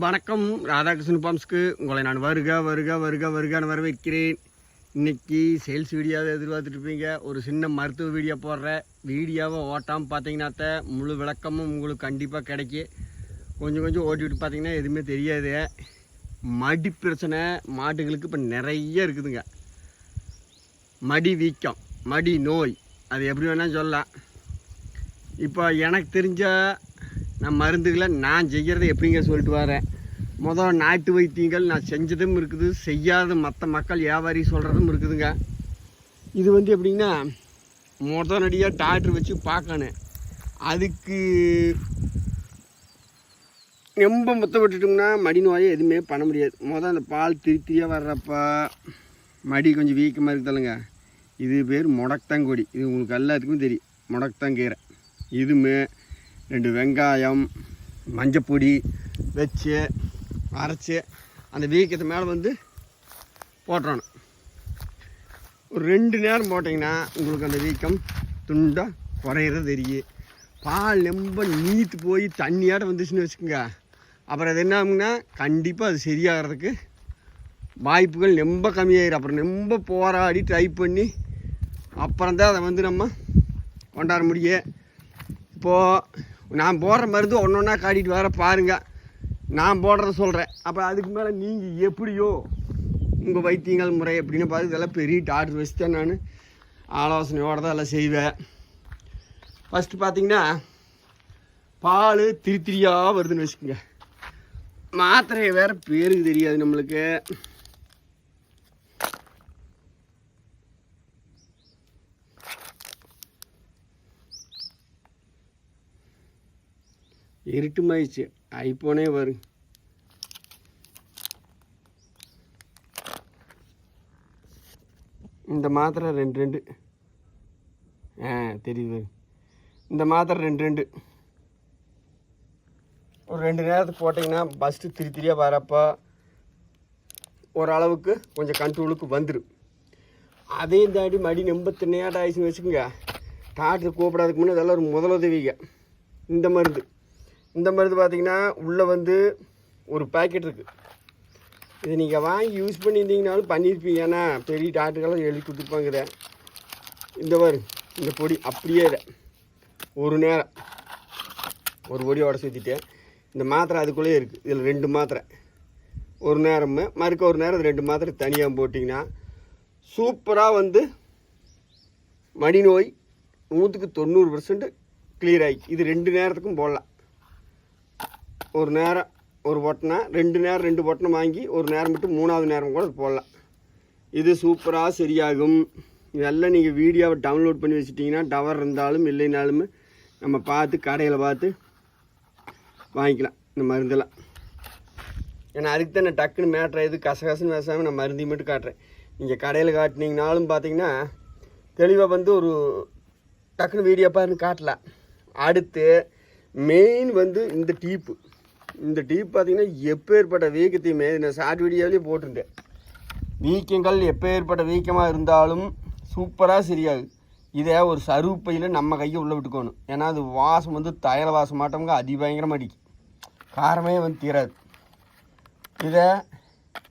வணக்கம். ராதாகிருஷ்ணன் பாம்ஸ்க்கு உங்களை நான் வருக வருக வருக வருகான்னு வரவேற்கிறேன். இன்றைக்கி சேல்ஸ் வீடியோவை எதிர்பார்த்துட்ருப்பீங்க ஒரு சின்ன மருத்துவ வீடியோ போடுறேன் வீடியோவை ஓட்டாமல் பார்த்தீங்கன்னாத்த முழு விளக்கமும் உங்களுக்கு கண்டிப்பாக கிடைக்கும். கொஞ்சம் கொஞ்சம் ஓட்டிவிட்டு பார்த்தீங்கன்னா எதுவுமே தெரியாது. மடி பிரச்சனை மாட்டுகளுக்கு இப்போ நிறைய இருக்குதுங்க. மடி வீக்கம் மடி நோய் அது எப்படி வேணால் சொல்லலாம். இப்போ எனக்கு தெரிஞ்ச நான் மருந்துகளை நான் செய்கிறத எப்படிங்க சொல்லிட்டு வரேன்? முதல் நாட்டு வைத்தியங்கள் நான் செஞ்சதும் இருக்குது செய்யாத மற்ற மக்கள் வியாபாரி சொல்கிறதும் இருக்குதுங்க. இது வந்து எப்படின்னா முதனடியாக டாக்டர் வச்சு பார்க்கணும். அதுக்கு ரொம்ப முத்த விட்டுட்டோம்னா மடி நோயை எதுவுமே பண்ண முடியாது. முதல் அந்த பால் திருத்தியாக வர்றப்ப மடி கொஞ்சம் வீக்கமாக இருக்குதுல்லைங்க இது பேர் முடக்தங்கொடி இது உங்களுக்கு எல்லாத்துக்கும் தெரியும். முடக்தங்கீரை இதுமே ரெண்டு வெங்காயம் மஞ்சப்பொடி வச்சு அரைச்சி அந்த வீக்கத்து மேலே வந்து போட்டுறணும். ஒரு ரெண்டு நேரம் போட்டிங்கன்னா உங்களுக்கு அந்த வீக்கம் துண்டாக குறையிறது தெரியும் பால் ரொம்ப நீத்து போய் தண்ணியாட வந்துச்சுன்னு வச்சுக்கோங்க. அப்புறம் அது என்ன ஆகுங்கன்னா கண்டிப்பாக அது சரியாகிறதுக்கு வாய்ப்புகள் ரொம்ப கம்மியாயிடும் அப்புறம் ரொம்ப போராடி ட்ரை பண்ணி அப்புறம் தான் அதை வந்து நம்ம கொண்டாட முடியும். இப்போது நான் போடுற மருந்து ஒன்று ஒன்றா காட்டிட்டு வர பாருங்க. நான் போடுறத சொல்கிறேன் அப்போ அதுக்கு மேலே நீங்கள் எப்படியோ உங்கள் வைத்தியங்கள் முறை எப்படின்னு பார்த்து இதெல்லாம் பெரிய டாக்டர் வச்சு தான் நான். ஆலோசனையோடு தான் எல்லாம் செய்வேன். ஃபஸ்ட்டு பார்த்தீங்கன்னா பால் திரி திரியாக வருதுன்னு வச்சுக்கோங்க. மாத்திரை வேறு பேருக்கு தெரியாது நம்மளுக்கு. இருட்டுமாயிடுச்சு. ஐஃபோனே வரும். இந்த மாத்திரை ரெண்டு ரெண்டு. ஆ தெரியுது இந்த மாத்திரை ரெண்டு ரெண்டு. ஒரு ரெண்டு நேரத்துக்கு போட்டிங்கன்னா பஸ்ட்டு திரி திரியாக வரப்போ ஓரளவுக்கு கொஞ்சம் கண்ட்ரோலுக்கு வந்துடும் அதையும் தாண்டி மடி எண்பத்தி நேரம் ஆயிடுச்சுன்னு வச்சுக்கோங்க. டாக்டர் கூப்பிடாதுக்கு முன்னே இதெல்லாம் ஒரு முதலுதவிங்க. இந்த மருந்து. இந்த மருந்து பார்த்தீங்கன்னா உள்ளே வந்து ஒரு பாக்கெட் இருக்குது இது நீங்கள் வாங்கி யூஸ் பண்ணியிருந்தீங்கனாலும் பண்ணியிருப்பீங்க. ஏன்னா பெரிய டாக்டர்கள்லாம் எழுதி கொடுத்துருப்பாங்க இதை இந்த மாதிரி இந்த பொடி அப்படியே இதை ஒரு நேரம். ஒரு பொடி உடச்சி ஊற்றிட்டேன் இந்த மாத்திரை அதுக்குள்ளேயே இருக்குது இதில் ரெண்டு மாத்திரை. ஒரு நேரம் மறுக்க ஒரு நேரம் இது ரெண்டு மாத்திரை தனியாக போட்டிங்கன்னா சூப்பராக வந்து மடிநோய் நூற்றுக்கு தொண்ணூறு பர்சன்ட் கிளியர் ஆகி இது ரெண்டு நேரத்துக்கும் போடலாம். ஒரு நேரம் ஒரு பொட்டனை ரெண்டு நேரம் ரெண்டு பொட்டனை வாங்கி ஒரு நேரம் விட்டு மூணாவது நேரம் கூட போடலாம். இது சூப்பராக சரியாகும். இதெல்லாம் நீங்கள் வீடியோவை டவுன்லோட் பண்ணி வச்சுட்டிங்கன்னா டவர் இருந்தாலும் இல்லைனாலும் நம்ம பார்த்து கடையில் பார்த்து வாங்கிக்கலாம் இந்த மருந்தெல்லாம். ஏன்னா அதுக்கு தான் நான் டக்குன்னு மேட்ரு எது கசகசன்னு பேசாமல் நான் மருந்தையும் மட்டும் காட்டுறேன். நீங்கள் கடையில் காட்டினீங்கனாலும் பார்த்தீங்கன்னா தெளிவாக வந்து ஒரு டக்குன்னு வீடியோ பாருன்னு காட்டலாம். அடுத்து மெயின் வந்து இந்த டீப்பு. இந்த டீப் பார்த்தீங்கன்னா எப்பேற்பட்ட வீக்கத்தையுமே நான் ஷார்ட் வீடியோவிலேயே போட்டிருந்தேன். வீக்கங்கள் எப்பேற்பட்ட வீக்கமாக இருந்தாலும் சூப்பராக சரியாகுது இதை ஒரு சருப்பையில் நம்ம கையை உள்ளே விட்டுக்கணும். ஏன்னா அது வாசம் வந்து தயல வாசம் மாட்டவங்க அதிபயங்கரமாக அடிக்கும். காரமே வந்து தீராது. இதை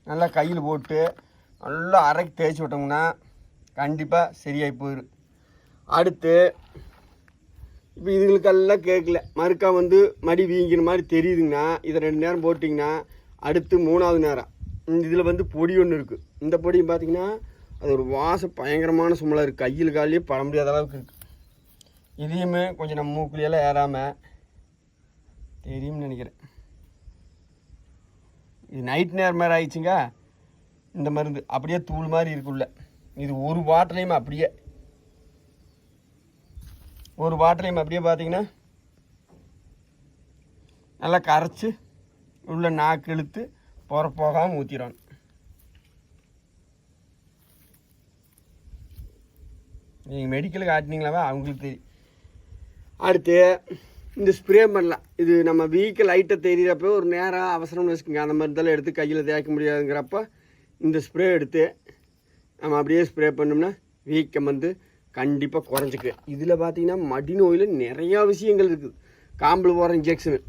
நல்லா கையில் போட்டு நல்லா அரைக்கு தேய்ச்சி விட்டோம்னா கண்டிப்பாக சரியாகி போயிடும் அடுத்து இப்போ இதுகளுக்கெல்லாம் கேட்கல. மறுக்கா வந்து மடி வீங்கின மாதிரி தெரியுதுங்கண்ணா. இதை ரெண்டு நேரம் போட்டிங்கன்னா அடுத்து மூணாவது நேரம். இதில் வந்து பொடி ஒன்று இருக்குது இந்த பொடியும் பார்த்தீங்கன்னா அது ஒரு வாசம் பயங்கரமான சுமலாக இருக்குது கையில் காலையே பட முடியாத அளவுக்கு இருக்குது இதையுமே கொஞ்சம் நம்ம மூக்குலையெல்லாம் ஏறாமல் தெரியும்னு நினைக்கிறேன். இது நைட் நேரம் மாதிரி ஆயிடுச்சுங்க. இந்த மருந்து அப்படியே தூள் மாதிரி இருக்குள்ள இது ஒரு வாட்டர்லேயுமே அப்படியே ஒரு வாட்டரையும் அப்படியே பார்த்தீங்கன்னா நல்லா கரைச்சி உள்ள நாக்கு இழுத்து புற போகாமல் ஊற்றிடணும் நீங்கள் மெடிக்கலுக்கு ஆட்டினீங்களாவே? அவங்களுக்கு தெரியும். அடுத்து இந்த ஸ்ப்ரே பண்ணலாம். இது நம்ம வீக்கில் லைட்டை தெரியிறப்போ ஒரு நேரம் அவசரம்னு வச்சுக்கோங்க. அந்த மாதிரி இருந்தாலும் எடுத்து கையில் தேய்க்க முடியாதுங்கிறப்ப இந்த ஸ்ப்ரே எடுத்து நம்ம அப்படியே ஸ்ப்ரே பண்ணோம்னா வீக்கம் வந்து கண்டிப்பாக குறைஞ்சிக்கு இதில் பார்த்தீங்கன்னா மடி நோயில் நிறையா விஷயங்கள் இருக்குது காம்பில் போகிற இன்ஜெக்ஷனு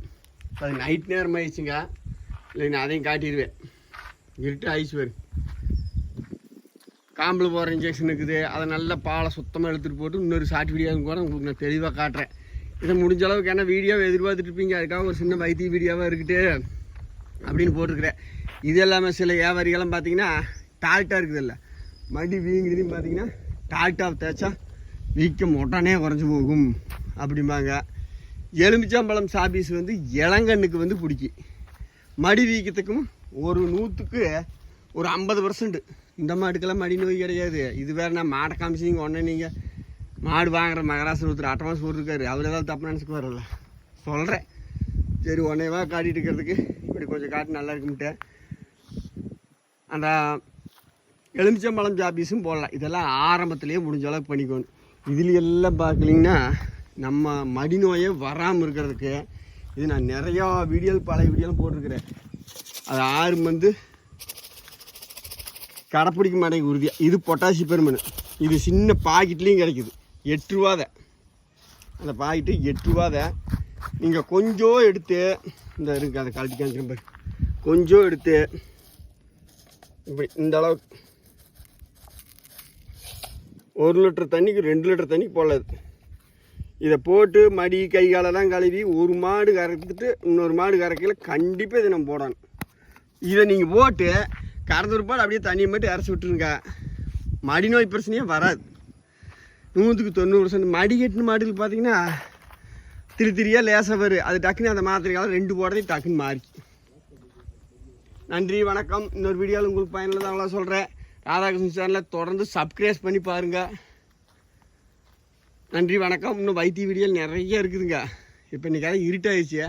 அது நைட் நேரம் ஆயிடுச்சுங்க. இல்லை நான் அதையும் காட்டிடுவேன். இருட்டு ஐஸ் வரும் காம்பில் போகிற இன்ஜெக்ஷன் இருக்குது. அதை நல்லா பாலை சுத்தமாக எடுத்துகிட்டு போட்டு இன்னொரு ஷார்ட் வீடியோ கூட உங்களுக்கு நான் தெளிவாக காட்டுறேன். இதை முடிஞ்ச அளவுக்கு என்ன வீடியோவை எதிர்பார்த்துட்டு இருப்பீங்க? அதுக்காக ஒரு சின்ன வைத்திய வீடியோவாக இருக்குது அப்படின்னு போட்டிருக்கிறேன். இது எல்லாமே சில வியாபாரிகள்லாம் பார்த்தீங்கன்னா டால்ட்டாக இருக்குது இல்லை மடி வீங்குதுன்னு பார்த்தீங்கன்னா டாக்டாக தேய்ச்சா வீக்கம் உடனே குறைஞ்சி போகும். அப்படிம்பாங்க. எலுமிச்சம்பழம் சாபீஸ் வந்து இளங்கண்ணுக்கு வந்து பிடிக்கி மடி வீக்கத்துக்கும் ஒரு நூற்றுக்கு ஒரு ஐம்பது பர்சன்ட் இந்த மாட்டுக்கெல்லாம் மடி நோய் கிடையாது. இது வேற நான் மாடை காமிச்சிங்க உடனே நீங்கள் மாடு வாங்குற மகராசர் ஒருத்தர் அட்டமாஸ் போட்டிருக்காரு. அவர் ஏதாவது தப்பு நினச்சிக்க வரல சொல்கிறேன் சரி உடனேவா காட்டிட்டு இருக்கிறதுக்கு. இப்படி கொஞ்சம் காட்டு நல்லா இருக்கும்ட்டு. அந்த எலுமிச்சம்பழம் ஜாபீஸும் போடலாம். இதெல்லாம் ஆரம்பத்திலேயே முடிஞ்ச அளவுக்கு பண்ணிக்கணும். இதில் எல்லாம் பார்க்கலிங்கன்னா நம்ம மடிநோயே வராமல் இருக்கிறதுக்கு இது நான் நிறையா வீடியோ பழைய வீடியோலாம் போட்டிருக்கிறேன். அது ஆறு வந்து கடைப்பிடிக்க மாட்டேங்க உறுதியாக இது பொட்டாசி பெருமனு இது சின்ன பாக்கெட்லேயும் கிடைக்குது. எட்டு ரூபாத அந்த பாக்கெட்டு எட்டு ரூபாத நீங்கள் கொஞ்சம் எடுத்து இந்த இருக்குது அதை கழட்டி காமிக்கிறேன் பாரு. கொஞ்சம் எடுத்து இப்படி இந்த அளவுக்கு ஒரு லிட்டர் தண்ணிக்கு ரெண்டு லிட்டர் தண்ணி போடலாது இதை போட்டு மடி கை காலெல்லாம் கழுவி ஒரு மாடு கறந்துட்டு இன்னொரு மாடு கறக்கையில் கண்டிப்பாக இதை நம்ம போடணும். இதை நீங்கள் போட்டு கறந்த ஒருபாடு அப்படியே தண்ணியை மட்டும் இறச்சி விட்டுருங்க. மடி நோய் பிரச்சனையே வராது. நூற்றுக்கு தொண்ணூறு பர்சன்ட் மடி கட்டின மாடுகள் பார்த்தீங்கன்னா திரு திரியாக லேசாக வரும் அது டக்குன்னு அந்த மாத்திரைக்கால ரெண்டு போடுறதே டக்குன்னு மாறி நன்றி வணக்கம். இன்னொரு வீடியோவில் உங்களுக்கு பயனுள்ளதாக அவ்வளோ சொல்கிறேன் ராதாகிருஷ்ணன் சேனலை தொடர்ந்து சப்ஸ்கிரைப் பண்ணி பாருங்கள் நன்றி வணக்கம். இன்னும் வைத்திய வீடியோ நிறைய இருக்குதுங்க. இப்போ இன்றைக்காக இருட்டாயிடுச்சு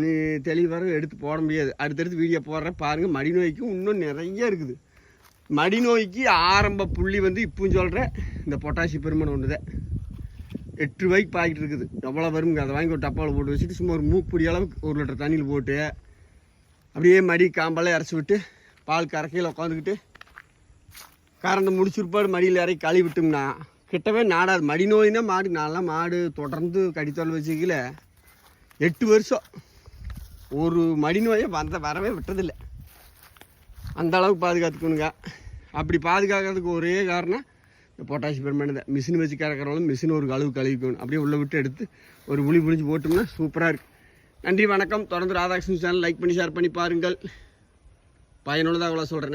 நீ தெளிவாக எடுத்து போட முடியாது. அடுத்தடுத்து வீடியோ போடுறேன். பாருங்கள் மடி நோய்க்கும் இன்னும் நிறைய இருக்குது. மடி நோய்க்கு ஆரம்ப புள்ளி வந்து இப்பவும் சொல்கிறேன் இந்த பொட்டாசி பெருமன் ஒன்று தான் எட்டு ரூபாய்க்கு பாக்கெட் இருக்குது. எவ்வளோ வருங்க அதை வாங்கி ஒரு டப்பாவில் போட்டு வச்சுட்டு சும்மா ஒரு மூக்குப்பொடி அளவுக்கு ஒரு லிட்டர் தண்ணியில் போட்டு அப்படியே மடி காம்பெல்லாம் இறச்சி விட்டு பால் கறக்கையில் உட்காந்துக்கிட்டு கறந்து முடிச்சிருப்பாடு மடியில் இறக்கி கழுவி விட்டோம்னா. கிட்டவே நாடாது. மடி நோயினா மாடு நல்லா மாடு தொடர்ந்து கடித்தொல் வச்சுக்கல. எட்டு வருஷம். ஒரு மடி நோயை வந்த வரவே விட்டதில்லை. அந்த அளவுக்கு பாதுகாத்துக்கணுங்க. அப்படி பாதுகாக்கிறதுக்கு ஒரே காரணம் இந்த பொட்டாசி பெருமானு தான். மிஷின் வச்சு கறக்கிறவங்களும் மிஷின் ஒரு கழுவு கழுவிக்கணும். அப்படியே உள்ளே விட்டு எடுத்து ஒரு உளி புளிஞ்சு போட்டோம்னா சூப்பராக இருக்குது நன்றி வணக்கம். தொடர்ந்து ராதாகிருஷ்ணன் சேனல் லைக் பண்ணி ஷேர் பண்ணி பாருங்கள். பயனுள்ளதாக அவ்வளோ சொல்கிறேன்